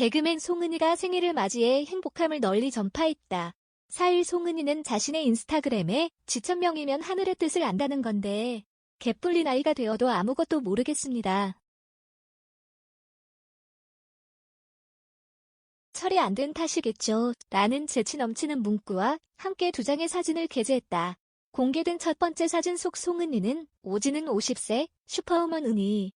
개그맨 송은이가 생일을 맞이해 행복함을 널리 전파했다. 4일 송은이는 자신의 인스타그램에 지천명이면 하늘의 뜻을 안다는 건데 개뿔린 아이가 되어도 아무것도 모르겠습니다. 철이 안든 탓이겠죠. 라는 재치 넘치는 문구와 함께 두 장의 사진을 게재했다. 공개된 첫 번째 사진 속 송은이는 오지는 50세 슈퍼우먼 은희.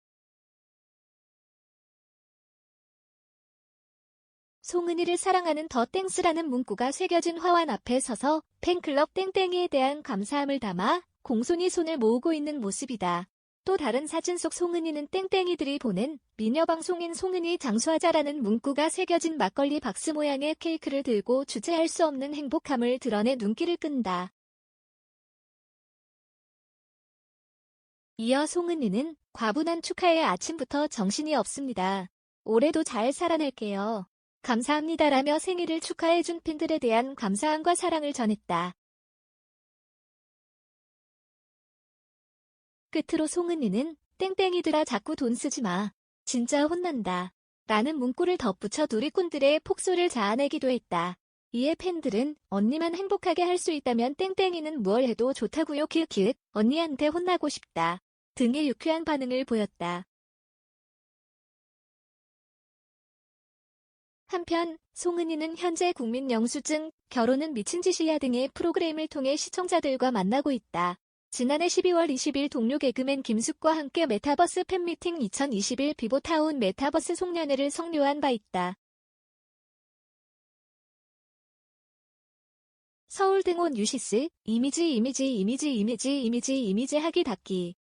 송은이를 사랑하는 더 땡스라는 문구가 새겨진 화환 앞에 서서 팬클럽 땡땡이에 대한 감사함을 담아 공손히 손을 모으고 있는 모습이다. 또 다른 사진 속 송은이는 땡땡이들이 보낸 미녀 방송인 송은이 장수하자라는 문구가 새겨진 막걸리 박스 모양의 케이크를 들고 주체할 수 없는 행복함을 드러내 눈길을 끈다. 이어 송은이는 과분한 축하에 아침부터 정신이 없습니다. 올해도 잘 살아낼게요. 감사합니다라며 생일을 축하해준 팬들에 대한 감사함과 사랑을 전했다. 끝으로 송은이는 땡땡이들아 자꾸 돈 쓰지 마. 진짜 혼난다. 라는 문구를 덧붙여 누리꾼들의 폭소를 자아내기도 했다. 이에 팬들은 언니만 행복하게 할 수 있다면 땡땡이는 뭘 해도 좋다고요 키읔키읔 언니한테 혼나고 싶다. 등의 유쾌한 반응을 보였다. 한편 송은이는 현재 국민 영수증, 결혼은 미친 짓이야 등의 프로그램을 통해 시청자들과 만나고 있다. 지난해 12월 20일 동료 개그맨 김숙과 함께 메타버스 팬미팅 2021 비보타운 메타버스 송년회를 성료한 바 있다. 서울 등온 유시스, 이미지 이미지 이미지 이미지 이미지 이미지 하기 닫기